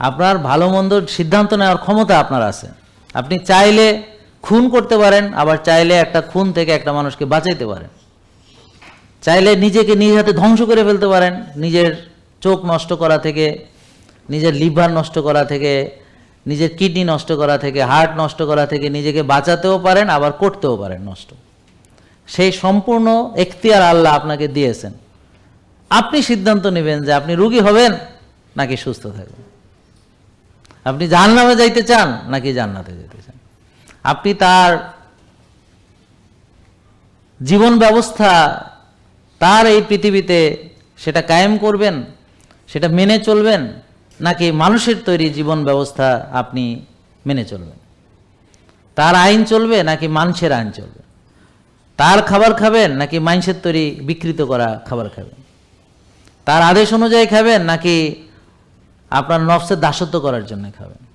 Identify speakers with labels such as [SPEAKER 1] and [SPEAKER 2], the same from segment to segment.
[SPEAKER 1] আপনার ভালো মন্দ সিদ্ধান্ত নেওয়ার ক্ষমতা আপনার আছে। আপনি চাইলে খুন করতে পারেন, আবার চাইলে একটা খুন থেকে একটা মানুষকে বাঁচাইতে পারেন। চাইলে নিজেকে নিজ হাতে ধ্বংস করে ফেলতে পারেন, নিজের চোখ নষ্ট করা থেকে, নিজের লিভার নষ্ট করা থেকে, নিজের কিডনি নষ্ট করা থেকে, হার্ট নষ্ট করা থেকে নিজেকে বাঁচাতেও পারেন, আবার করতেও পারেন নষ্ট। সেই সম্পূর্ণ এখতিয়ার আল্লাহ আপনাকে দিয়েছেন। আপনি সিদ্ধান্ত নেবেন যে আপনি রুগী হবেন নাকি সুস্থ থাকবেন। আপনি জাহান্নামে যাইতে চান নাকি জান্নাতে যেতে চান? আপনি তার জীবন ব্যবস্থা, তার এই পৃথিবীতে সেটা কায়েম করবেন, সেটা মেনে চলবেন, নাকি মানুষের তৈরি জীবন ব্যবস্থা আপনি মেনে চলবেন? তার আইন চলবে নাকি মানুষের আইন চলবে? তার খাবার খাবেন নাকি মানুষের তৈরি বিকৃত করা খাবার খাবেন? তার আদেশ অনুযায়ী খাবেন নাকি আপনার নফসের দাসত্ব করার জন্য খাবেন।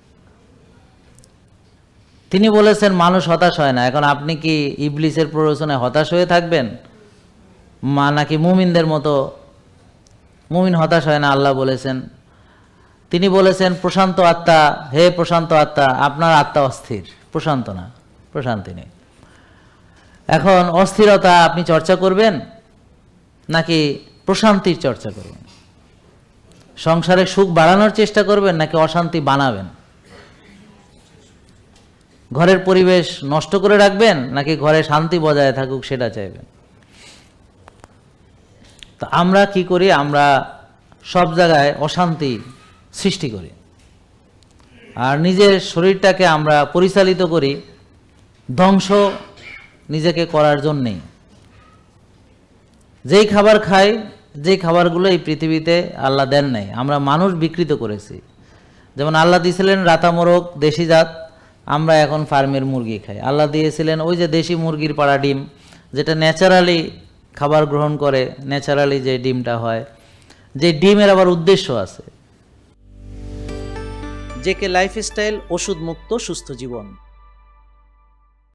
[SPEAKER 1] তিনি বলেছেন, মানুষ হতাশ হয় না। এখন আপনি কি ইবলিসের প্ররোচনায় হতাশ হয়ে থাকবেন? মা নাকি মুমিনদের মতো মুমিন হতাশ হয় না, আল্লাহ বলেছেন। তিনি বলেছেন, প্রশান্ত আত্মা, হে প্রশান্ত আত্মা, আপনার আত্মা অস্থির। প্রশান্ত না, প্রশান্তি নেই। এখন অস্থিরতা আপনি চর্চা করবেন নাকি প্রশান্তির চর্চা করবেন? সংসারে সুখ বাড়ানোর চেষ্টা করবেন নাকি অশান্তি বানাবেন? ঘরের পরিবেশ নষ্ট করে রাখবেন নাকি ঘরে শান্তি বজায় থাকুক সেটা চাইবেন? তো আমরা কি করি? আমরা সব জায়গায় অশান্তি সৃষ্টি করি। আর নিজের শরীরটাকে আমরা পরিচালিত করি। ধ্বংস নিজেকে করার জন্যেই। যেই খাবার খাই যেই খাবারগুলো এই পৃথিবীতে আল্লাহ দেন নাই, আমরা মানুষ বিকৃত করেছি। যেমন আল্লাহ দিয়েছিলেন রাতা মোরগ, দেশি জাত, আমরা এখন ফার্মের মুরগি খাই। আল্লাহ দিয়েছিলেন ওই যে দেশি মুরগির পাড়া ডিম, যেটা ন্যাচারালি খাবার গ্রহণ করে, ন্যাচারালি যে ডিমটা হয়, যে ডিমের আবার উদ্দেশ্য আছে।
[SPEAKER 2] জেকে লাইফস্টাইল ওষুধ মুক্ত সুস্থ জীবন।